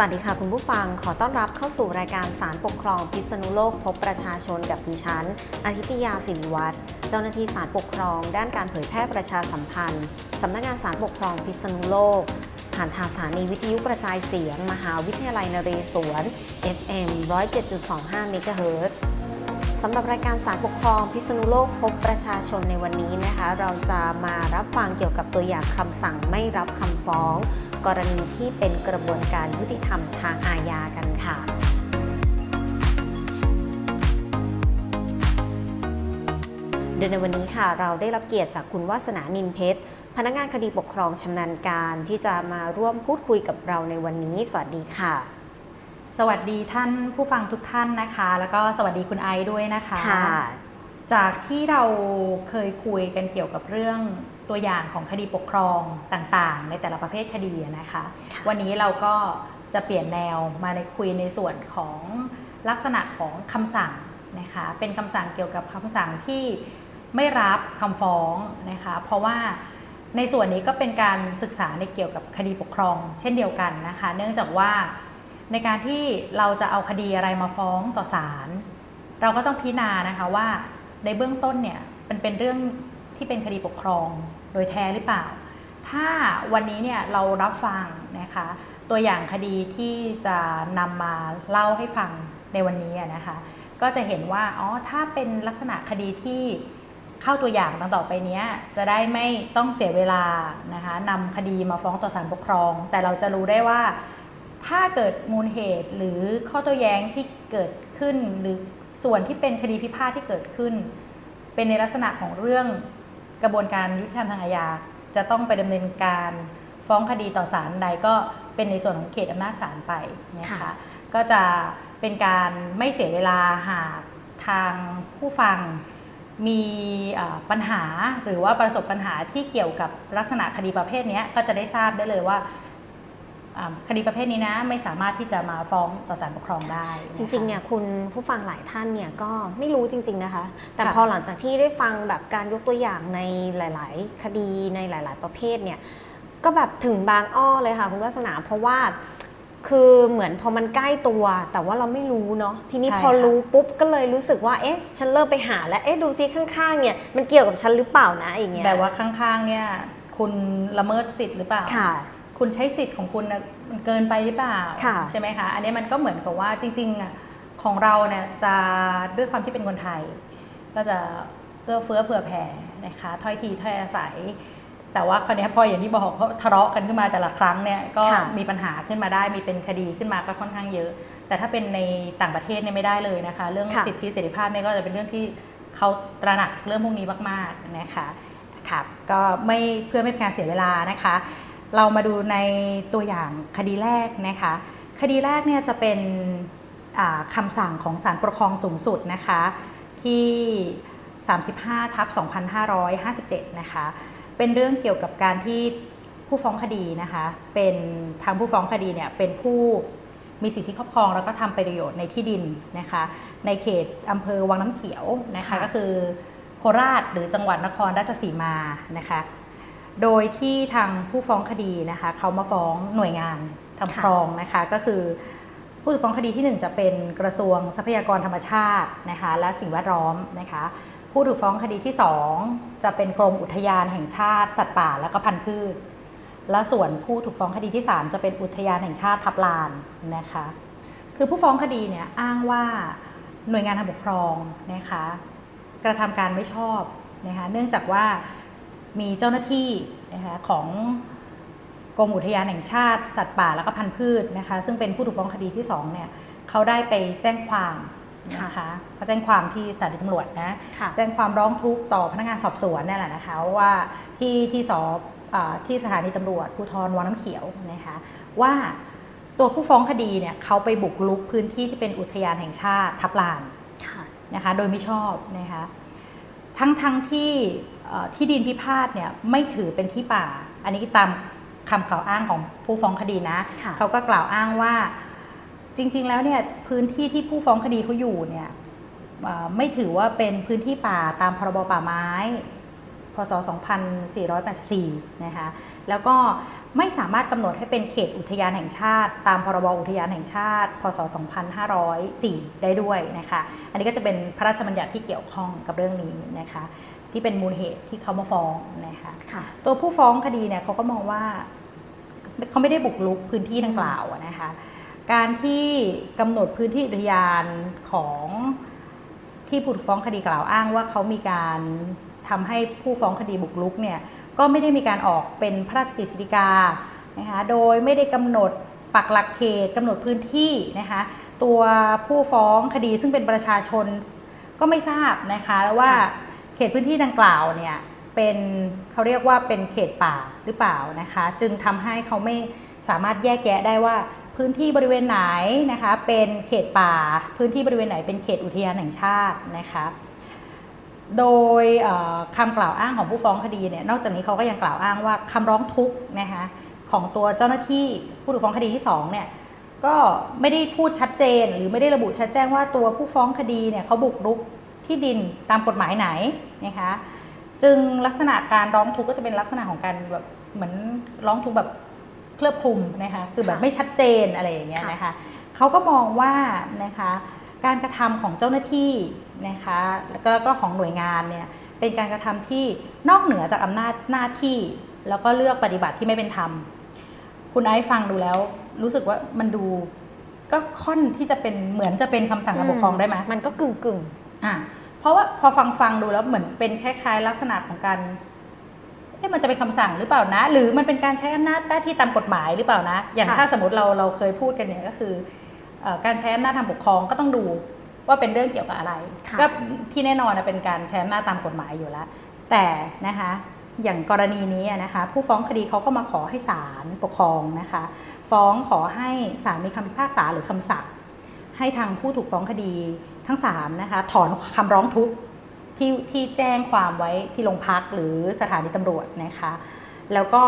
สวัสดีค่ะคุณผู้ฟังขอต้อนรับเข้าสู่รายการสารปกครองพิษณุโลกพบประชาชนกับดิฉันอาทิตยาสิริวัตรเจ้าหน้าที่สารปกครอง ด้านการเผยแพร่ประชาสัมพันธ์สำนักงานสารปกครองพิษณุโลก ผ่านทางสถานีวิทยุกระจายเสียง มหาวิทยาลัยนเรศวร FM 107.25เมกะเฮิรตซ์สำหรับรายการสารปกครองพิษณุโลกพบประชาชนในวันนี้นะคะ เราจะมารับฟังเกี่ยวกับตัวอย่างคำสั่งไม่รับคำฟ้อง กรณีที่เป็นกระบวนการยุติธรรมทางอาญากันค่ะโดยในวันนี้ค่ะเราได้รับเกียรติจากคุณวาสนานินเพชร พนักงานคดีปกครองชำนาญการที่จะมาร่วมพูดคุยกับเราในวันนี้ สวัสดีค่ะ สวัสดีท่านผู้ฟังทุกท่านนะคะ แล้วก็สวัสดีคุณไอซ์ด้วยนะคะค่ะจากที่เราเคยคุยกันเกี่ยวกับเรื่อง ตัวอย่างของคดีปกครองต่างๆ ในแต่ละประเภทคดีอะนะคะค่ะวันนี้เราก็จะเปลี่ยนแนวมาในคุยในส่วนของลักษณะของคำสั่งนะคะ เป็นคำสั่งเกี่ยวกับคำสั่งที่ไม่รับคำฟ้องนะคะ เพราะว่าในส่วนนี้ก็เป็นการศึกษาในเกี่ยวกับคดีปกครอง เช่นเดียวกันนะคะ เนื่องจากว่าในการที่เราจะเอาคดีอะไรมาฟ้องต่อศาลเราก็ต้องพิจารณานะคะว่าในเบื้องต้นเนี่ยมันเป็นเรื่องที่เป็นคดีปกครอง โดยแท้หรือเปล่า ถ้าวันนี้เนี่ยเรารับฟังนะคะตัวอย่างคดีที่จะนำมาเล่าให้ฟังในวันนี้นะคะ ก็จะเห็นว่าอ๋อถ้าเป็นลักษณะคดีที่เข้าตัวอย่างดังต่อไปนี้จะได้ไม่ต้องเสียเวลานะคะนำคดีมาฟ้องต่อศาลปกครอง แต่เราจะรู้ได้ว่า ถ้าเกิดมูลเหตุหรือข้อโต้แย้งที่เกิดขึ้น หรือส่วนที่เป็นคดีพิพาทที่เกิดขึ้น เป็นในลักษณะของเรื่อง กระบวนการยุติธรรมทางอาญาจะต้องไปดำเนินการฟ้องคดีต่อศาลใดก็เป็นในส่วนของเขตอำนาจศาลไปนะคะค่ะก็จะเป็นการไม่เสียเวลาหากทางผู้ฟังมีเอ่อปัญหาหรือว่าประสบปัญหาที่เกี่ยวกับลักษณะคดีประเภทเนี้ยก็จะได้ทราบได้เลยว่าอ่า คดีประเภทนี้นะไม่สามารถที่จะมาฟ้องต่อศาลปกครองได้ะคะจริงๆเนี่ยคุณผู้ฟังหลายท่านเนี่ยก็ไม่รู้จริง ๆนะคะ แต่ค่ะพอหลังจากที่ได้ฟังแบบการยกตัวอย่างในหลาย ๆ คดีในหลาย ๆ ประเภทเนี่ยก็แบบถึงบางอ้อเลยค่ะ คุณวัสนาเพราะว่าคือเหมือนพอมันใกล้ตัว แต่ว่าเราไม่รู้เนาะทีนี้ใช่พอค่ะรู้ปุ๊บก็เลยรู้สึกว่าเอ๊ะ ฉันเริ่มไปหาแล้วเอ๊ะดูซิข้างๆเนี่ยมันเกี่ยวกับฉันหรือเปล่านะอย่างเงี้ยแบบว่าข้างๆเนี่ยคุณละเมิดสิทธิ์หรือเปล่า ค่ะคุณใช้สิทธิ์ของคุณนะมันเกินไปหรือเปล่าค่ะใช่ไหมคะ อันนี้มันก็เหมือนกับว่าจริงๆอะของเราเนี่ยจะด้วยความที่เป็นคนไทย ก็จะเอื้อเฟื้อเผื่อแผ่นะคะถ้อยทีถ้อยอาศัย แต่ว่าคราวเนี้ยพออย่างที่บอกเขาทะเลาะกันขึ้นมาแต่ละครั้งเนี่ยก็ค่ะมีปัญหาขึ้นมาได้มีเป็นคดีขึ้นมาก็ค่อนข้างเยอะ แต่ถ้าเป็นในต่างประเทศเนี่ยไม่ได้เลยนะคะ เรื่องค่ะสิทธิเสรีภาพเนี่ยก็จะเป็นเรื่องที่เขาตระหนักเรื่องพวกนี้มากๆนะคะครับก็ไม่เพื่อไม่เป็นการเสียเวลานะคะ เรามาดูในตัวอย่างคดีแรกนะคะ คดีแรกเนี่ยจะเป็นอ่าคำสั่งของศาลปกครองสูงสุดนะคะที่ 35ทับ2557 นะคะ เป็นเรื่องเกี่ยวกับการที่ผู้ฟ้องคดีนะคะ เป็นทางผู้ฟ้องคดีเนี่ยเป็นผู้มีสิทธิครอบครองแล้วก็ทำประโยชน์ในที่ดินนะคะ ในเขตอำเภอวังน้ำเขียวนะคะค่ะก็คือโคราชหรือจังหวัดนครราชสีมานะคะ โดยที่ทางผู้ฟ้องคดีนะคะเขามาฟ้องหน่วยงานทำครองนะคะก็คือ ผู้ถูกฟ้องคดีที่ 1 จะเป็นกระทรวงทรัพยากรธรรมชาตินะคะและสิ่งแวดล้อมนะคะผู้ถูกฟ้องคดีที่ 2 จะเป็นกรมอุทยานแห่งชาติสัตว์ป่าและก็พันธุ์พืช และส่วนผู้ถูกฟ้องคดีที่ 3 จะเป็นอุทยานแห่งชาติทับลานนะคะคือผู้ฟ้องคดีเนี่ยอ้างว่าหน่วยงานทางปกครองนะคะกระทำการไม่ชอบนะคะเนื่องจากว่า มีเจ้าหน้าที่นะคะของกรมอุทยานแห่งชาติ สัตว์ป่าและก็พันธุ์พืชนะคะ ซึ่งเป็นผู้ถูกฟ้องคดีที่2เนี่ยเขาได้ไปแจ้งความนะคะเขาแจ้งความที่สถานีตำรวจนะค่ะแจ้งความร้องทุกข์ต่อพนักงานสอบสวนนี่แหละนะคะว่าที่ที่สอบอาที่สถานีตำรวจภูธรวังน้ำเขียวนะคะว่าตัวผู้ฟ้องคดีเนี่ยเขาไปบุกรุกพื้นที่ที่เป็นอุทยานแห่งชาติทับลานค่ะนะคะโดยไม่ชอบนะคะทั้งทั้งที่เอ่อ ที่ดินพิพาทเนี่ยไม่ถือเป็นที่ป่า อันนี้ตามคำกล่าวอ้างของผู้ฟ้องคดีนะค่ะเขาก็กล่าวอ้างว่าจริง ๆ แล้วเนี่ยพื้นที่ที่ผู้ฟ้องคดีเขาอยู่เนี่ยเอ่อไม่ถือว่าเป็นพื้นที่ป่าตามพรบป่าไม้เพศ 2484 นะคะ แล้วก็ไม่สามารถกำหนดให้เป็นเขตอุทยานแห่งชาติ ตามพรบอุทยานแห่งชาติ พศ 2504 ได้ด้วยนะคะ อันนี้ก็จะเป็นพระราชบัญญัติที่เกี่ยวข้องกับเรื่องนี้นะคะ ที่เป็นมูลเหตุที่เขามาฟ้องนะคะค่ะตัวผู้ฟ้องคดีเนี่ยเขาก็มองว่าเขาไม่ได้บุกรุกพื้นที่ดังกล่าวอะนะคะ การที่กำหนดพื้นที่อุทยานของที่ผู้ถูกฟ้องคดีกล่าวอ้างว่าเขามีการทำให้ผู้ฟ้องคดีบุกรุกเนี่ยก็ไม่ได้มีการออกเป็นพระราชกฤษฎีกานะคะโดยไม่ได้กำหนดปักหลักเขตกำหนดพื้นที่นะคะตัวผู้ฟ้องคดีซึ่งเป็นประชาชนก็ไม่ทราบนะคะว่าค่ะ เขตพื้นที่ดังกล่าวเนี่ยเป็นเขาเรียกว่าเป็นเขตป่าหรือเปล่านะคะ จึงทำให้เขาไม่สามารถแยกแยะได้ว่าพื้นที่บริเวณไหนนะคะเป็นเขตป่า พื้นที่บริเวณไหนเป็นเขตอุทยานแห่งชาตินะคะโดยเอ่อคำกล่าวอ้างของผู้ฟ้องคดีเนี่ยนอกจากนี้เขาก็ยังกล่าวอ้างว่าคำร้องทุกข์นะคะของตัวเจ้าหน้าที่ผู้ถูกฟ้องคดีที่สองเนี่ยก็ไม่ได้พูดชัดเจนหรือไม่ได้ระบุชัดแจ้งว่าตัวผู้ฟ้องคดีเนี่ยเขาบุกรุก ที่ดินตามกฎหมายไหนนะคะจึงลักษณะการร้องทุกข์ก็จะเป็นลักษณะของการแบบเหมือนร้องทุกข์แบบเคลือบคลุมนะคะคือแบบค่ะไม่ชัดเจนอะไรอย่างเงี้ยค่ะนะคะเขาก็มองว่านะคะการกระทำของเจ้าหน้าที่นะคะแล้วก็แล้วก็ของหน่วยงานเนี่ยเป็นการกระทำที่นอกเหนือจากอำนาจหน้าที่ แล้วก็เลือกปฏิบัติที่ไม่เป็นธรรม คุณไอซ์ฟังดูแล้ว รู้สึกว่ามันดูก็ค่อนที่จะเป็นเหมือนจะเป็นคำสั่งการปกครองได้ไหมมันก็กึ่งกึ่งอะ เพราะว่าพอฟังฟังดูแล้วเหมือนเป็นคล้ายๆ ลักษณะของการเอ๊ะมันจะเป็นคำสั่งหรือเปล่านะ หรือมันเป็นการใช้อำนาจหน้าที่ตามกฎหมายหรือเปล่านะ อย่างค่ะถ้าสมมติเราเราเคยพูดกันเนี่ยก็คือเอ่อการใช้อำนาจทางปกครองก็ต้องดูว่าเป็นเรื่องเกี่ยวกับอะไรค่ะก็ที่แน่นอนนะเป็นการใช้อำนาจตามกฎหมายอยู่แล้ว แต่นะคะอย่างกรณีนี้อะนะคะผู้ฟ้องคดีเขาก็มาขอให้ศาลปกครองนะคะฟ้องขอให้ศาลมีคำพิพากษาหรือคำสั่งให้ทางผู้ถูกฟ้องคดี ทั้ง3นะคะถอนคำร้องทุกข์ที่ที่แจ้งความไว้ที่โรงพักหรือสถานีตำรวจนะคะแล้วก็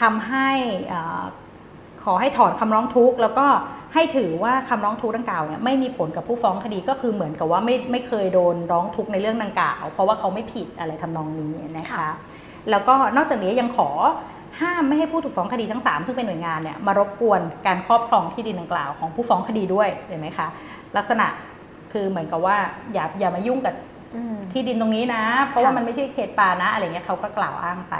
ทำให้เอ่อขอให้ถอนคำร้องทุกข์แล้วก็ให้ถือว่าคำร้องทุกข์ดังกล่าวเนี่ยไม่มีผลกับผู้ฟ้องคดีก็คือเหมือนกับว่าไม่ไม่เคยโดนร้องทุกข์ในเรื่องดังกล่าว เพราะว่าเขาไม่ผิดอะไรทำนองนี้นะคะค่ะแล้วก็นอกจากนี้ยังขอห้ามไม่ให้ผู้ถูกฟ้องคดีทั้ง 3 ซึ่งเป็นหน่วยงานเนี่ยมารบกวนการครอบครองที่ดินดังกล่าวของผู้ฟ้องคดีด้วยเห็นไหมคะลักษณะ คือเหมือนกับว่าอย่าอย่ามายุ่งกับอืมที่ดินตรงนี้นะ เพราะว่าค่ะมันไม่ใช่เขตป่านะอะไรเงี้ยเขาก็กล่าวอ้างไป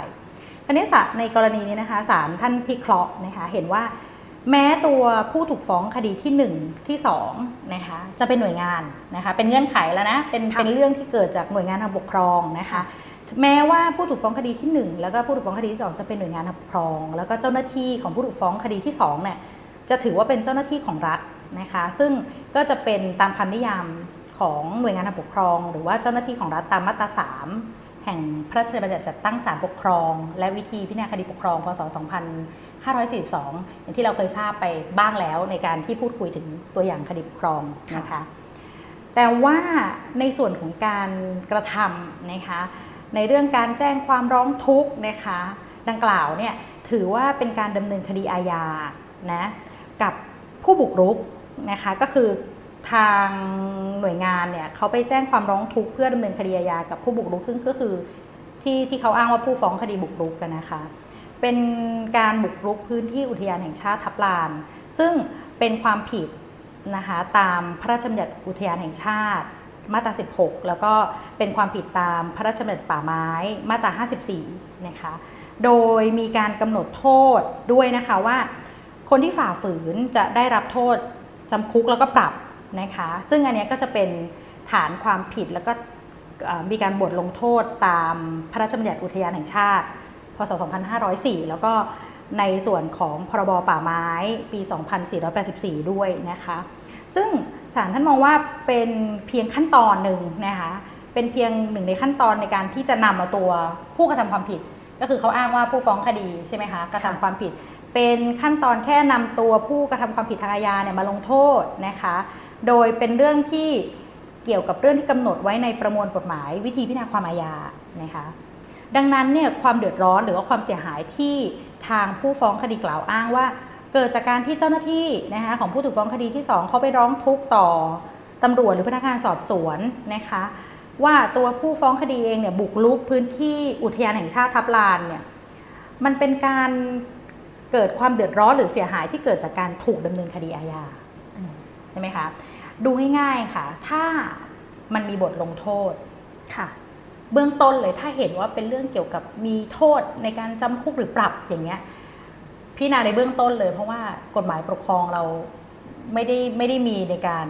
ทีนี้ศาลในกรณีนี้นะคะศาลท่านพิเคราะห์นะคะเห็นว่าแม้ตัวผู้ถูกฟ้องคดีที่ 1 ที่2นะคะจะเป็นหน่วยงานนะคะเป็นเงื่อนไขแล้วนะเป็นค่ะเป็นเรื่องที่เกิดจากหน่วยงานทางปกครองนะคะแม้ว่าผู้ถูกฟ้องคดีที่ 1 แล้วก็ผู้ถูกฟ้องคดีที่2จะเป็นหน่วยงานทางปกครอง แล้วก็เจ้าหน้าที่ของผู้ถูกฟ้องคดีที่2เนี่ยจะถือว่าเป็นเจ้าหน้าที่ของรัฐ นะคะ ซึ่งก็จะเป็นตามคำนิยามของหน่วยงานทางปกครอง หรือว่าเจ้าหน้าที่ของรัฐตามมาตรา 3 แห่งพระราชบัญญัติจัดตั้งศาลปกครอง และวิธีพิจารณาคดีปกครอง พศ 2542 อย่างที่เราเคยทราบไปบ้างแล้วในการที่พูดคุยถึงตัวอย่างคดีปกครองนะคะ แต่ว่าในส่วนของการกระทำนะคะ ในเรื่องการแจ้งความร้องทุกข์นะคะ ดังกล่าวเนี่ยถือว่าเป็นการดำเนินคดีอาญานะกับผู้บุกรุก นะคะก็คือทางหน่วยงานเนี่ยเขาไปแจ้งความร้องทุกข์เพื่อดำเนินคดีอาญากับผู้บุกรุก ซึ่งก็คือที่ที่เขาอ้างว่าผู้ฟ้องคดีบุกรุกกันนะคะ เป็นการบุกรุกพื้นที่อุทยานแห่งชาติทับลาน ซึ่งเป็นความผิดนะคะตามพระราชบัญญัติอุทยานแห่งชาติมาตรา 16 แล้วก็เป็นความผิดตามพระราชบัญญัติป่าไม้มาตรา 54 นะคะ โดยมีการกำหนดโทษด้วยนะคะว่า คนที่ฝ่าฝืนจะได้รับโทษ จำคุกแล้วก็ปรับนะคะ ซึ่งอันนี้ก็จะเป็นฐานความผิดแล้วก็มีการบทลงโทษตามพระราชบัญญัติอุทยานแห่งชาติ พศ 2504 แล้วก็ในส่วนของพรบป่าไม้ปี 2484 ด้วยนะคะ ซึ่งศาลท่านมองว่าเป็นเพียงขั้นตอนหนึ่งนะคะ เป็นเพียงหนึ่งในขั้นตอนในการที่จะนำเอาตัวผู้กระทำความผิด ก็คือเขาอ้างว่าผู้ฟ้องคดีใช่ไหมคะกระทำความผิด เป็นขั้นตอนแค่นำตัวผู้กระทำความผิดทางอาญาเนี่ยมาลงโทษนะคะ โดยเป็นเรื่องที่เกี่ยวกับเรื่องที่กำหนดไว้ในประมวลกฎหมาย วิธีพิจารณาความอาญานะคะดังนั้นเนี่ยความเดือดร้อนหรือว่าความเสียหายที่ทางผู้ฟ้องคดีกล่าวอ้างว่า เกิดจากการที่เจ้าหน้าที่นะคะของผู้ถูกฟ้องคดีที่ 2เขาไปร้องทุกข์ต่อตำรวจหรือพนักงานสอบสวนนะคะว่าตัวผู้ฟ้องคดีเองเนี่ยบุกรุกพื้นที่อุทยานแห่งชาติทับลานเนี่ยมันเป็นการ เกิดความเดือดร้อนหรือเสียหายที่เกิดจากการถูกดำเนินคดีอาญาอืมใช่ไหมคะดูง่ายๆค่ะ ถ้ามันมีบทลงโทษค่ะ เบื้องต้นเลยถ้าเห็นว่าเป็นเรื่องเกี่ยวกับมีโทษในการจำคุกหรือปรับอย่างเงี้ยพี่นาในเบื้องต้นเลย เพราะว่ากฎหมายปกครองเราไม่ได้ไม่ได้มีในการ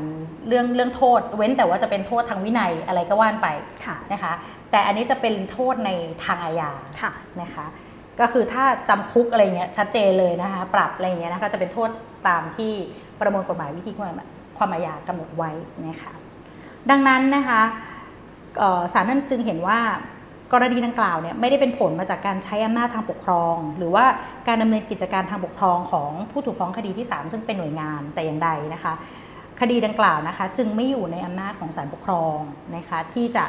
เรื่องเรื่องโทษ เว้นแต่ว่าจะเป็นโทษทางวินัยอะไรก็ว่านไปค่ะนะคะ แต่อันนี้จะเป็นโทษในทางอาญาค่ะนะคะ ก็คือถ้าจำคุกอะไรเงี้ยชัดเจนเลยนะคะปรับอะไรเงี้ยนะคะจะเป็นโทษตามที่ประมวลกฎหมายวิธีความความอาญากำหนดไว้นะคะดังนั้นนะคะศาลท่านจึงเห็นว่ากรณีดังกล่าวเนี่ยไม่ได้เป็นผลมาจากการใช้อำนาจทางปกครอง หรือว่าการดำเนินกิจการทางปกครองของผู้ถูกฟ้องคดีที่ 3 ซึ่งเป็นหน่วยงานแต่อย่างใดนะคะ คดีดังกล่าวนะคะ จึงไม่อยู่ในอำนาจของศาลปกครองนะคะที่จะ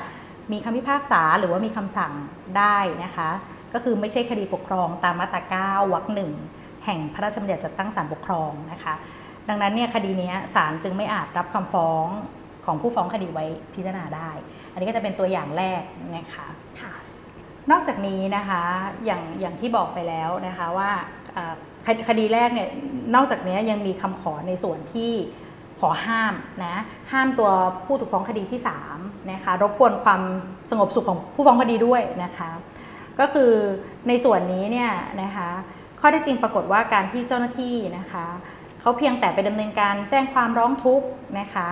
มีคำพิพากษาหรือว่ามีคำสั่งได้นะคะ ก็คือไม่ใช่คดีปกครองตามมาตรา9วรรคหนึ่งแห่งพระราชบัญญัติจัดตั้งศาลปกครองนะคะ ดังนั้นเนี่ยคดีเนี้ยศาลจึงไม่อาจรับคำฟ้องของผู้ฟ้องคดีไว้พิจารณาได้ อันนี้ก็จะเป็นตัวอย่างแรกนะคะค่ะนอกจากนี้นะคะอย่างอย่างที่บอกไปแล้วนะคะว่าเอ่อคดคดีแรกเนี่ยนอกจากนี้ยังมีคำขอในส่วนที่ขอห้ามนะห้ามตัวผู้ถูกฟ้องคดีที่3นะคะรบกวนความสงบสุขของผู้ฟ้องคดีด้วยนะคะ ก็คือในส่วนนี้เนี่ยนะคะข้อเท็จจริงปรากฏว่าการที่เจ้าหน้าที่นะคะเขาเพียงแต่ไปดำเนินการแจ้งความร้องทุกข์นะคะ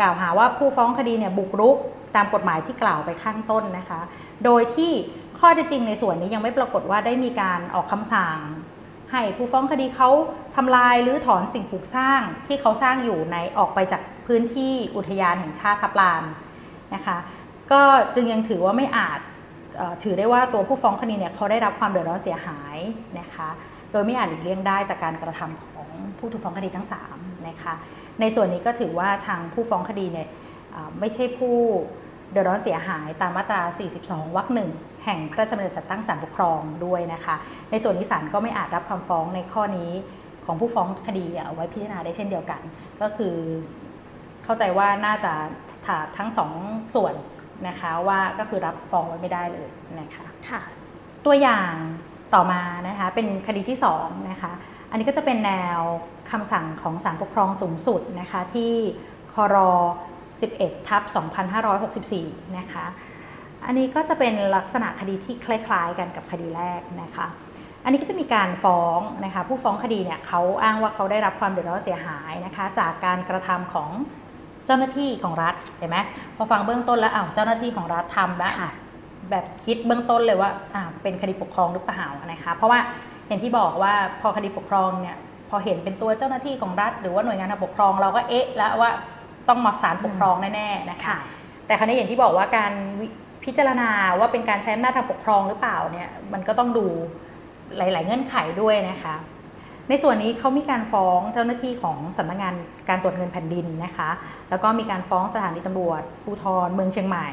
กล่าวหาว่าผู้ฟ้องคดีเนี่ยบุกรุกตามกฎหมายที่กล่าวไปข้างต้นนะคะ โดยที่ข้อเท็จจริงในส่วนนี้ยังไม่ปรากฏว่าได้มีการออกคำสั่ง ให้ผู้ฟ้องคดีเขาทำลายหรือถอนสิ่งปลูกสร้างที่เขาสร้างอยู่ในออกไปจากพื้นที่อุทยานแห่งชาติทับลานนะคะ ก็จึงยังถือว่าไม่อาจ ถือได้ว่าตัวผู้ฟ้องคดีเนี่ยเขาได้รับความเดือดร้อนเสียหายนะคะ โดยไม่อาจหลีกเลี่ยงได้จากการกระทำของผู้ถูกฟ้องคดีทั้ง3นะคะ ในส่วนนี้ก็ถือว่าทางผู้ฟ้องคดีเนี่ยไม่ใช่ผู้เดือดร้อนเสียหายตามมาตรา 42 วรรคหนึ่งแห่งพระราชบัญญัติจัดตั้งศาลปกครองด้วยนะคะ ในส่วนนี้ศาลก็ไม่อาจรับคำฟ้องในข้อนี้ของผู้ฟ้องคดีเอาไว้พิจารณาได้เช่นเดียวกัน ก็คือเข้าใจว่าน่าจะถาทั้งสองส่วน นะคะว่าก็คือรับฟ้องไว้ไม่ได้เลยนะคะค่ะตัวอย่างต่อมานะคะเป็นคดีที่2นะคะอันนี้ก็จะเป็นแนวคำสั่งของศาลปกครองสูงสุดนะคะที่คร11ทับ2564นะคะอันนี้ก็จะเป็นลักษณะคดีที่คล้ายๆ กันกับคดีแรกนะคะอันนี้ก็จะมีการฟ้องนะคะผู้ฟ้องคดีเนี่ยเขาอ้างว่าเขาได้รับความเดือดร้อนเสียหายนะคะจากการกระทำของ เจ้าหน้าที่ของรัฐเห็นไหมพอฟังเบื้องต้นแล้วอ้าวเจ้าหน้าที่ของรัฐทำแล้วค่ะแบบคิดเบื้องต้นเลยว่าอ่าเป็นคดีปกครองหรือเปล่านะคะเพราะว่าอย่างที่บอกว่าพอคดีปกครองเนี่ยพอเห็นเป็นตัวเจ้าหน้าที่ของรัฐ หรือว่าหน่วยงานทางปกครองเราก็เอ๊ะแล้วว่าต้องมาศาลปกครองแน่ๆนะคะค่ะแต่ครั้นี้อย่างที่บอกว่าการวิพิจารณาว่าเป็นการใช้อำนาจทางปกครองหรือเปล่าเนี่ยมันก็ต้องดูหลาย ๆ เงื่อนไขด้วยนะคะ ในส่วนนี้เขามีการฟ้องเจ้าหน้าที่ของสำนักงานการตรวจเงินแผ่นดินนะคะ แล้วก็มีการฟ้องสถานีตำรวจภูธรเมืองเชียงใหม่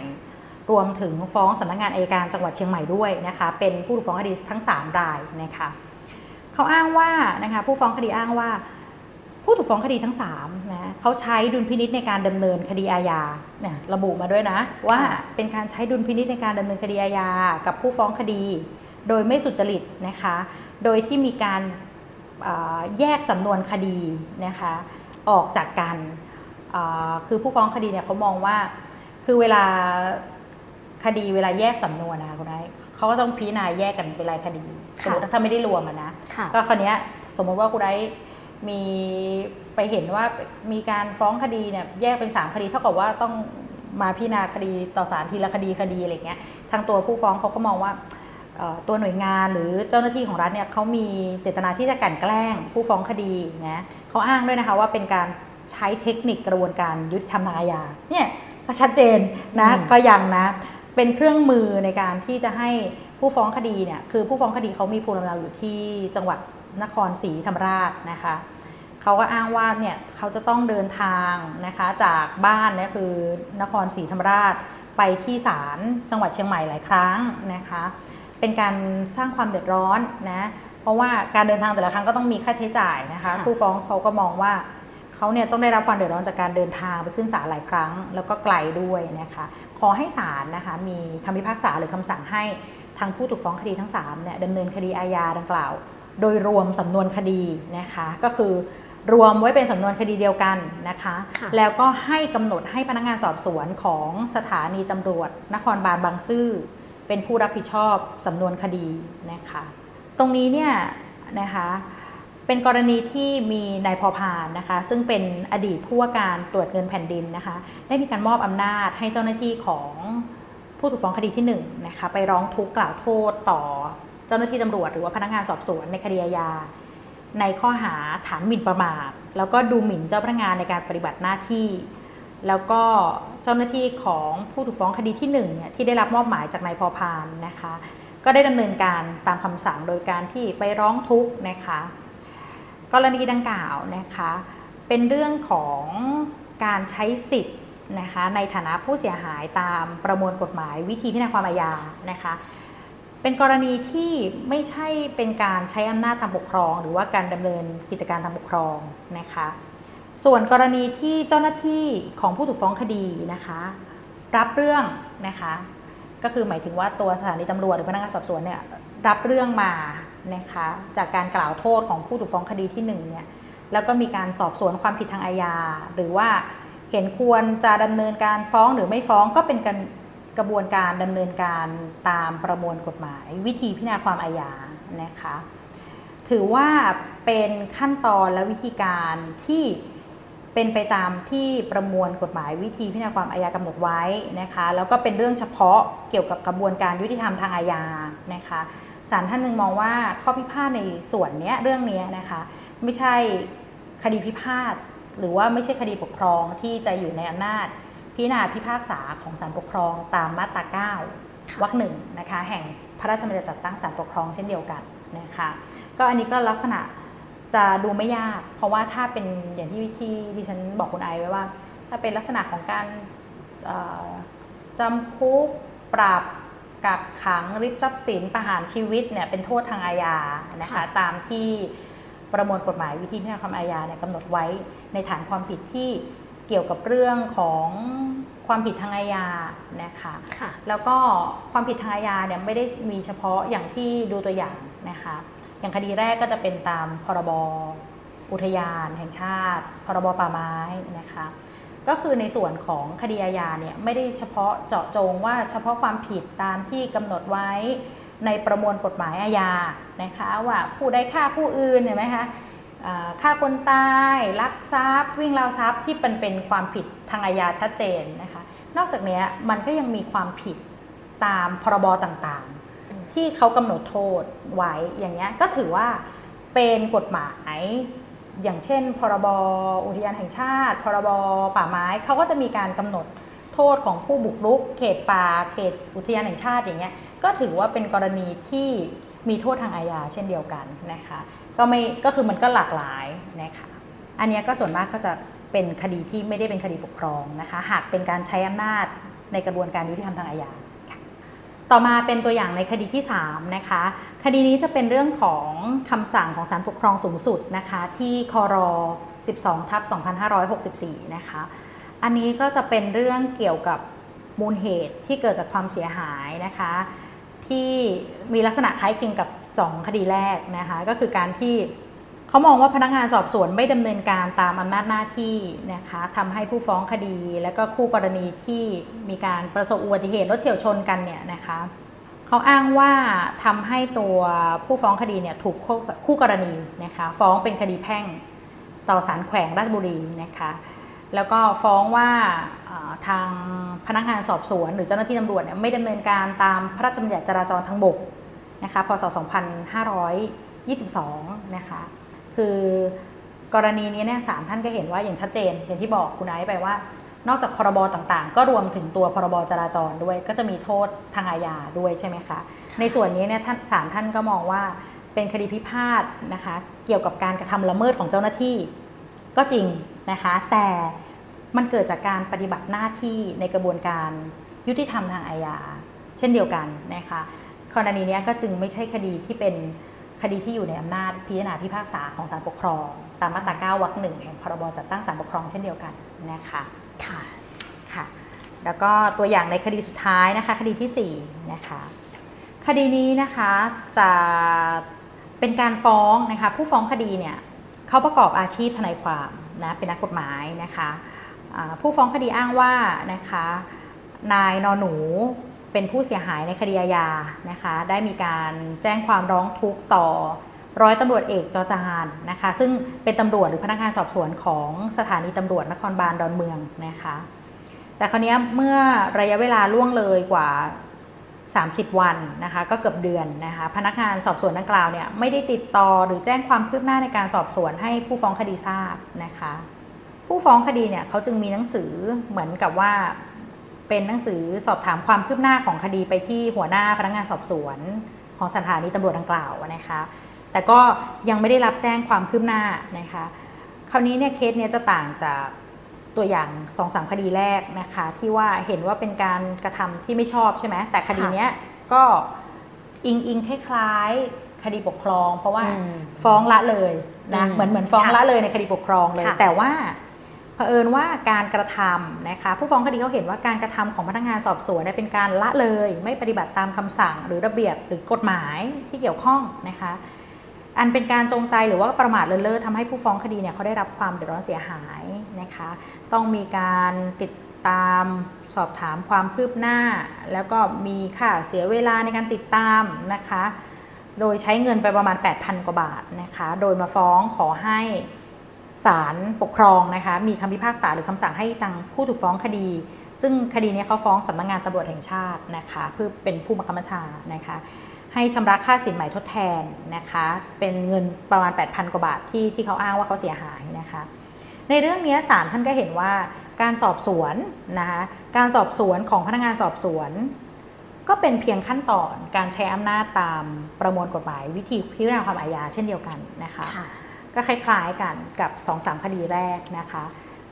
รวมถึงฟ้องสำนักงานอัยการจังหวัดเชียงใหม่ด้วยนะคะ เป็นผู้ถูกฟ้องคดีทั้ง 3 รายนะคะเขาอ้างว่านะคะผู้ฟ้องคดีอ้างว่า ผู้ถูกฟ้องคดีทั้ง3นะเขาใช้ดุลพินิษในการดำเนินคดีอาญาเนี่ยระบุมาด้วยนะ ว่าเป็นการใช้ดุลพินิษในการดำเนินคดีอาญากับผู้ฟ้องคดี โดยไม่สุจริตนะคะ โดยที่มีการ แยกสำนวนคดีนะคะออกจากกันอ่าคือผู้ฟ้องคดีเนี่ยเขามองว่าคือเวลาคดีเวลาแยกสำนวนนะคะคุณนายเขาก็ต้องพิจารณาแยกกันเป็นรายคดีสมมติถ้าไม่ได้รวมอะนะค่ะก็คราวเนี้ยสมมติว่าคุณได้มีไปเห็นว่ามีการฟ้องคดีเนี่ยแยกเป็น 3 คดีเท่ากับว่าต้องมาพิจารณาคดีต่อศาลทีละคดีคดีอะไรเงี้ยทางตัวผู้ฟ้องเขาก็มองว่าเอ่อ ตัวหน่วยงานหรือเจ้าหน้าที่ของรัฐเนี่ยเขามีเจตนาที่จะกลั่นแกล้งผู้ฟ้องคดีนะเขาอ้างด้วยนะคะว่าเป็นการใช้เทคนิคกระบวนการยุติธรรมทางอาญาเนี่ยก็ชัดเจนนะอืมก็ยังนะเป็นเครื่องมือในการที่จะให้ผู้ฟ้องคดีเนี่ยคือผู้ฟ้องคดีเขามีภูมิลำเนาอยู่ที่จังหวัดนครศรีธรรมราชนะคะเขาก็อ้างว่าเนี่ยเขาจะต้องเดินทางนะคะจากบ้านเนี่ยคือนครศรีธรรมราชไปที่ศาลจังหวัดเชียงใหม่หลายครั้งนะคะ เป็นการสร้างความเดือดร้อนนะเพราะว่าการเดินทางแต่ละครั้งก็ต้องมีค่าใช้จ่ายนะคะค่ะผู้ฟ้องเขาก็มองว่าเขาเนี่ยต้องได้รับความเดือดร้อนจากการเดินทางไปขึ้นศาลหลายครั้ง แล้วก็ไกลด้วยนะคะขอให้ศาลนะคะมีคำพิพากษาหรือคำสั่งให้ทางผู้ถูกฟ้องคดีทั้ง3เนี่ยดำเนินคดีอาญาดังกล่าว โดยรวมสำนวนคดีนะคะก็คือรวมไว้เป็นสำนวนคดีเดียวกันนะคะค่ะแล้วก็ให้กำหนดให้พนักงานสอบสวนของสถานีตำรวจ นครบาลบางซื่อ เป็นผู้รับผิดชอบสำนวนคดีนะคะตรงนี้เนี่ยนะคะเป็นกรณีที่มีนายพอพานนะคะซึ่งเป็นอดีตผู้ว่าการตรวจเงินแผ่นดินนะคะได้มีการมอบอำนาจให้เจ้าหน้าที่ของผู้ถูกฟ้องคดีที่1นงนะคะไปร้องทุกข์กล่าวโทษต่อเจ้าหน้าที่ตำรวจ หรือว่าพนักงานสอบสวนในคดีอาญาในข้อหาฐานหมิ่นประมาทแล้วก็ดูหมิ่นเจ้าพนักงานในการปฏิบัติหน้าที่ แล้วก็เจ้าหน้าที่ของผู้ถูกฟ้องคดีที่1เนี่ยที่ได้รับมอบหมายจากนายพอพานนะคะ ก็ได้ดำเนินการตามคำสั่งโดยการที่ไปร้องทุกข์นะคะ กรณีดังกล่าวนะคะ เป็นเรื่องของการใช้สิทธิ์นะคะในฐานะผู้เสียหายตามประมวลกฎหมายวิธีพิจารณาความอาญานะคะ เป็นกรณีที่ไม่ใช่เป็นการใช้อำนาจทางปกครอง หรือว่าการดำเนินกิจการทางปกครองนะคะ ส่วนกรณีที่เจ้าหน้าที่ของผู้ถูกฟ้องคดีนะคะ รับเรื่องนะคะ ก็คือหมายถึงว่าตัวสถานีตำรวจหรือพนักงานสอบสวนเนี่ยรับเรื่องมานะคะจากการกล่าวโทษของผู้ถูกฟ้องคดีที่1เนี่ยแล้วก็มีการสอบสวนความผิดทางอาญาหรือว่าเห็นควรจะดำเนินการฟ้องหรือไม่ฟ้องก็เป็นการกระบวนการดำเนินการตามประมวลกฎหมาย วิธีพิจารณาความอาญานะคะ ถือว่าเป็นขั้นตอนและวิธีการที่ เป็นไปตามที่ประมวลกฎหมายวิธีพิจารณาความอาญากำหนดไว้นะคะ แล้วก็เป็นเรื่องเฉพาะเกี่ยวกับกระบวนการยุติธรรมทางอาญานะคะศาลท่านหนึ่งมองว่าข้อพิพาทในส่วนเนี้ยเรื่องเนี้ยนะคะ ไม่ใช่คดีพิพาทหรือว่าไม่ใช่คดีปกครองที่จะอยู่ในอำนาจ พิจารณาพิพากษาของศาลปกครองตามมาตรา9วรรคหนึ่งนะคะแห่งพระราชบัญญัติจัดตั้งศาลปกครองเช่นเดียวกันนะคะ ก็อันนี้ก็ลักษณะ จะดูไม่ยาก เพราะว่าถ้าเป็นอย่างที่ที่ดิฉันบอกคุณไอไว้ว่า ถ้าเป็นลักษณะของการเอ่อจำคุกปรับกักขังริบทรัพย์สินประหารชีวิตเนี่ยเป็นโทษทางอาญานะคะค่ะตามที่ประมวลกฎหมายวิธีพิจารณาความอาญาเนี่ยกำหนดไว้ในฐานความผิดที่เกี่ยวกับเรื่องของความผิดทางอาญานะคะค่ะแล้วก็ความผิดทางอาญาเนี่ยไม่ได้มีเฉพาะอย่างที่ดูตัวอย่างนะคะ อย่างคดีแรกก็จะเป็นตามพรบอุทยานแห่งชาติ พรบป่าไม้นะคะก็คือในส่วนของคดีอาญาเนี่ยไม่ได้เฉพาะเจาะจงว่าเฉพาะความผิดตามที่กำหนดไว้ในประมวลกฎหมายอาญานะคะว่าผู้ใดฆ่าผู้อื่นเห็นไหมคะฆ่าคนตายลักทรัพย์ วิ่งราวทรัพย์ที่เป็นเป็นความผิดทางอาญาชัดเจนนะคะนอกจากนี้มันก็ยังมีความผิดตามพรบต่างๆ ที่เขากำหนดโทษไว้อย่างเงี้ยก็ถือว่าเป็นกฎหมายอย่างเช่น พรบอุทยานแห่งชาติ พรบป่าไม้เขาก็จะมีการกำหนดโทษของผู้บุกรุก เขตป่าเขตอุทยานแห่งชาติอย่างเงี้ยก็ถือว่าเป็นกรณีที่มีโทษทางอาญาเช่นเดียวกันนะคะก็ไม่ก็คือมันก็หลากหลายนะคะอันนี้ก็ส่วนมากก็จะเป็นคดีที่ไม่ได้เป็นคดีปกครองนะคะหากเป็นการใช้อำนาจในกระบวนการยุติธรรมทางอาญา ต่อมาเป็นตัวอย่างในคดีที่3นะคะคดีนี้จะเป็นเรื่องของคำสั่งของศาลปกครองสูงสุดนะคะที่คร12ทับ2564นะคะอันนี้ก็จะเป็นเรื่องเกี่ยวกับมูลเหตุที่เกิดจากความเสียหายนะคะที่มีลักษณะคล้ายคลึงกับ 2 คดีแรกนะคะก็คือการที่ เขามองว่าพนักงานสอบสวนไม่ดำเนินการตามอำนาจหน้าที่นะคะทำให้ผู้ฟ้องคดี และก็คู่กรณีที่มีการประสบอุบัติเหตุรถเฉียวชนกันเนี่ยนะคะเขาอ้างว่าทำให้ตัวผู้ฟ้องคดีเนี่ยถูกคู่กรณีนะคะฟ้องเป็นคดีแพ่งต่อศาลแขวงราชบุรีนะคะแล้วก็ฟ้องว่าทางพนักงานสอบสวน หรือเจ้าหน้าที่ตำรวจเนี่ยไม่ดำเนินการตามพระราชบัญญัติจราจรทางบกนะคะพศ 2522 นะคะ คือกรณีนี้เนี่ยศาลท่านก็เห็นว่าอย่างชัดเจนอย่างที่บอกคุณไอซ์ไปว่า นอกจากพรบต่างๆ ก็รวมถึงตัวพรบจราจรด้วย ก็จะมีโทษทางอาญาด้วยใช่ไหมคะ ในส่วนนี้เนี่ยท่านศาลท่านก็มองว่าเป็นคดีพิพาทนะคะ เกี่ยวกับการกระทำละเมิดของเจ้าหน้าที่ก็จริงนะคะ แต่มันเกิดจากการปฏิบัติหน้าที่ในกระบวนการยุติธรรมทางอาญาเช่นเดียวกันนะคะกรณีเนี้ยก็จึงไม่ใช่คดีที่เป็น คดีที่อยู่ในอำนาจพิจารณาพิพากษาของศาลปกครอง ตามมาตรา9วรรคหนึ่งแห่งพรบจัดตั้งศาลปกครองเช่นเดียวกันนะคะค่ะค่ะ แล้วก็ตัวอย่างในคดีสุดท้ายนะคะคดีที่4นะคะคดีนี้นะคะจะเป็นการฟ้องนะคะผู้ฟ้องคดีเนี่ยเขาประกอบอาชีพทนายความนะเป็นนักกฎหมายนะคะอ่าผู้ฟ้องคดีอ้างว่านะคะนายนอนหนู เป็นผู้เสียหายในคดีอาญานะคะ ได้มีการแจ้งความร้องทุกข์ต่อร้อยตำรวจเอกจอจานนะคะ ซึ่งเป็นตำรวจหรือพนักงานสอบสวนของสถานีตำรวจนครบาลดอนเมืองนะคะ แต่คราวนี้เมื่อระยะเวลาล่วงเลยกว่า 30 วันนะคะ ก็เกือบเดือนนะคะ พนักงานสอบสวนดังกล่าวเนี่ยไม่ได้ติดต่อหรือแจ้งความคืบหน้าในการสอบสวนให้ผู้ฟ้องคดีทราบนะคะ ผู้ฟ้องคดีเนี่ยเขาจึงมีหนังสือเหมือนกับว่า เป็นหนังสือสอบถามความคืบหน้าของคดีไปที่หัวหน้าพนักงานสอบสวนของสถานีตำรวจดังกล่าวนะคะแต่ก็ยังไม่ได้รับแจ้งความคืบหน้านะคะคราวนี้เนี่ยเคสเนี่ยจะต่างจากตัวอย่างสองสามคดีแรกนะคะที่ว่าเห็นว่าเป็นการกระทำที่ไม่ชอบใช่ไหมแต่คดีเนี้ยก็อิงอิงคล้ายๆคดีปกครอง เพราะว่าอืมฟ้องละเลยนะอืมเหมือนเหมือนฟ้องค่ะละเลยในคดีปกครองเลยค่ะแต่ว่า เผอิญว่าการกระทำนะคะผู้ฟ้องคดีเขาเห็นว่าการกระทำของพนักงานสอบสวนเป็นการละเลย ไม่ปฏิบัติตามคำสั่งหรือระเบียบหรือกฎหมายที่เกี่ยวข้องนะคะ อันเป็นการจงใจหรือว่าประมาทเลินเล่อทำให้ผู้ฟ้องคดีเนี่ยเขาได้รับความเดือดร้อนเสียหายนะคะ ต้องมีการติดตามสอบถามความคืบหน้า แล้วก็มีค่าเสียเวลาในการติดตามนะคะ โดยใช้เงินไปประมาณ 8,000 กว่าบาทนะคะ โดยมาฟ้องขอให้ ศาลปกครองนะคะมีคำพิพากษาหรือคำสั่งให้ทางผู้ถูกฟ้องคดี ซึ่งคดีนี้เขาฟ้องสำนักงงานตำรวจแห่งชาตินะคะเพื่อเป็นผู้บังคับบัญชานะคะให้ชำระค่าสินใหม่ทดแทนนะคะเป็นเงินประมาณ 8,000 กว่าบาทที่ที่เขาอ้างว่าเขาเสียหายนะคะในเรื่องนี้ศาลท่านก็เห็นว่าการสอบสวนนะคะการสอบสวนของพนักงานสอบสวน ก็เป็นเพียงขั้นตอนการใช้อำนาจตามประมวลกฎหมายวิธีพิจารณาความอาญาเช่นเดียวกันนะคะคะ ก็คล้ายๆกันกับ2อสามคดีแรกนะคะ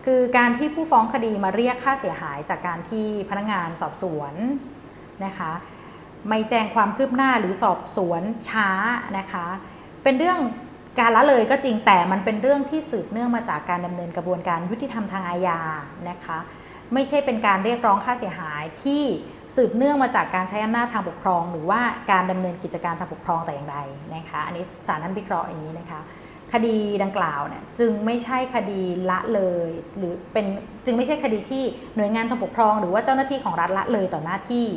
คือการที่ผู้ฟ้องคดีมาเรียกค่าเสียหายจากการที่พนักงานสอบสวนนะคะ ไม่แจ้งความคืบหน้าหรือสอบสวนช้านะคะ เป็นเรื่องการละเลยก็จริงแต่มันเป็นเรื่องที่สืบเนื่องมาจากการดำเนินกระบวนการยุติธรรมทางอาญานะคะ ไม่ใช่เป็นการเรียกร้องค่าเสียหายที่สืบเนื่องมาจากการใช้อำนาจทางปกครอง หรือว่าการดำเนินกิจการทางปกครองแต่อย่างใดนะคะ อันนี้ศาลท่านวิเคราะห์อย่างนี้นะคะ คดีดังกล่าวเนี่ยจึงไม่ใช่คดีละเลย หรือเป็นจึงไม่ใช่คดีที่หน่วยงานทางปกครอง หรือว่าเจ้าหน้าที่ของรัฐละเลยต่อหน้าที่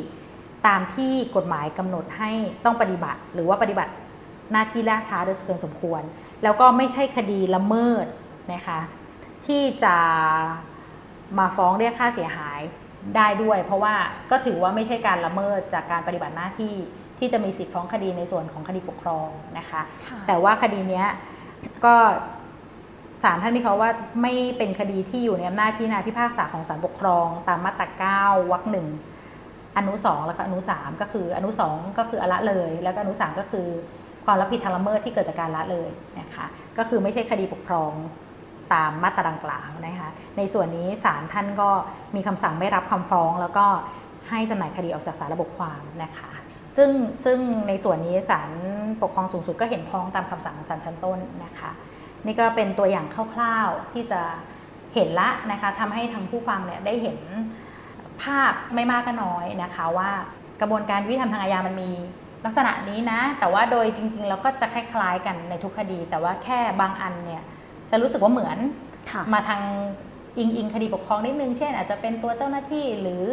ตามที่กฎหมายกำหนดให้ต้องปฏิบัติ หรือว่าปฏิบัติหน้าที่ล่าช้าโดยเกินสมควร แล้วก็ไม่ใช่คดีละเมิดนะคะที่จะมาฟ้องเรียกค่าเสียหายได้ด้วย เพราะว่าก็ถือว่าไม่ใช่การละเมิดจากการปฏิบัติหน้าที่ที่จะมีสิทธิฟ้องคดีในส่วนของคดีปกครองนะคะค่ะแต่ว่าคดีเนี้ย ก็ศาลท่านมีเขาะห์ว่าไม่เป็นคดีที่อยู่ในอำนาจพิจารณาพิพากษาของศาลปกครอง ตามมาตรา9วรรคหนึ่งอนุสองแล้วก็อนุสามก็คืออนุสองก็คืออละเลย แล้วก็อนุสามก็คือความรับผิดทางละเมิดที่เกิดจากการละเลยนะคะก็คือไม่ใช่คดีปกครองตามมาตราดังกล่าวนะคะในส่วนนี้ศาลท่านก็มีคำสั่งไม่รับคำฟ้อง แล้วก็ให้จำหน่ายคดีออกจากสารระบบความนะคะ ซึ่งซึ่งในส่วนนี้ศาลปกครองสูงสุดก็เห็นพ้องตามคำสั่งของศาลชั้นต้นนะคะ นี่ก็เป็นตัวอย่างคร่าวๆที่จะเห็นละนะคะทำให้ทางผู้ฟังเนี่ยได้เห็นภาพไม่มากก็น้อยนะคะว่ากระบวนการยุติธรรมทางอาญามันมีลักษณะนี้นะ แต่ว่าโดยจริงๆเราก็จะคล้ายๆกันในทุกคดี แต่ว่าแค่บางอันเนี่ยจะรู้สึกว่าเหมือนค่ะมาทางอิงอิงคดีปกครองนิดนึง เช่น อาจจะเป็นตัวเจ้าหน้าที่หรือ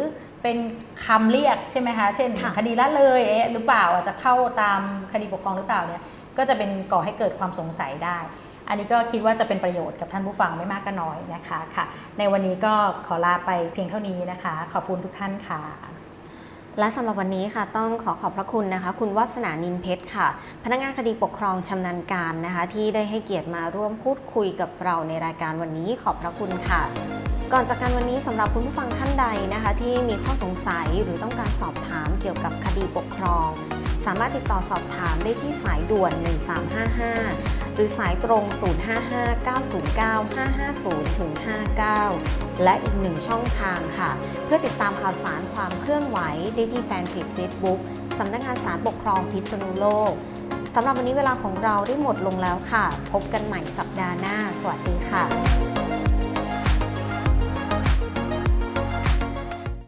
เป็นคำเรียกใช่ไหมคะ เช่นค่ะคดีละเลยเอ๊ะหรือเปล่าอาจจะเข้าตามคดีปกครองหรือเปล่าเนี่ยก็จะเป็นก่อให้เกิดความสงสัยได้ อันนี้ก็คิดว่าจะเป็นประโยชน์กับท่านผู้ฟังไม่มากก็น้อยนะคะค่ะ ในวันนี้ก็ขอลาไปเพียงเท่านี้นะคะ ขอบคุณทุกท่านค่ะ และสำหรับวันนี้ค่ะต้องขอขอบพระคุณนะคะ คุณวัฒนานินเพชรค่ะ พนักงานคดีปกครองชำนาญการนะคะ ที่ได้ให้เกียรติมาร่วมพูดคุยกับเราในรายการวันนี้ขอบพระคุณค่ะ ก่อนจากการวันนี้สำหรับคุณผู้ฟังท่านใดนะคะ ที่มีข้อสงสัยหรือต้องการสอบถามเกี่ยวกับคดีปกครอง สามารถติดต่อสอบถามได้ที่สายด่วน 1355 หรือสายตรง 055-909-550-59 และอีกหนึ่งช่องทางค่ะ เพื่อติดตามข่าวสารความเคลื่อนไหวได้ที่แฟนเพจ Facebook สำนักงานสารปกครองพิษณุโลกสำหรับวันนี้เวลาของเราได้หมดลงแล้วค่ะ พบกันใหม่สัปดาห์หน้า สวัสดีค่ะ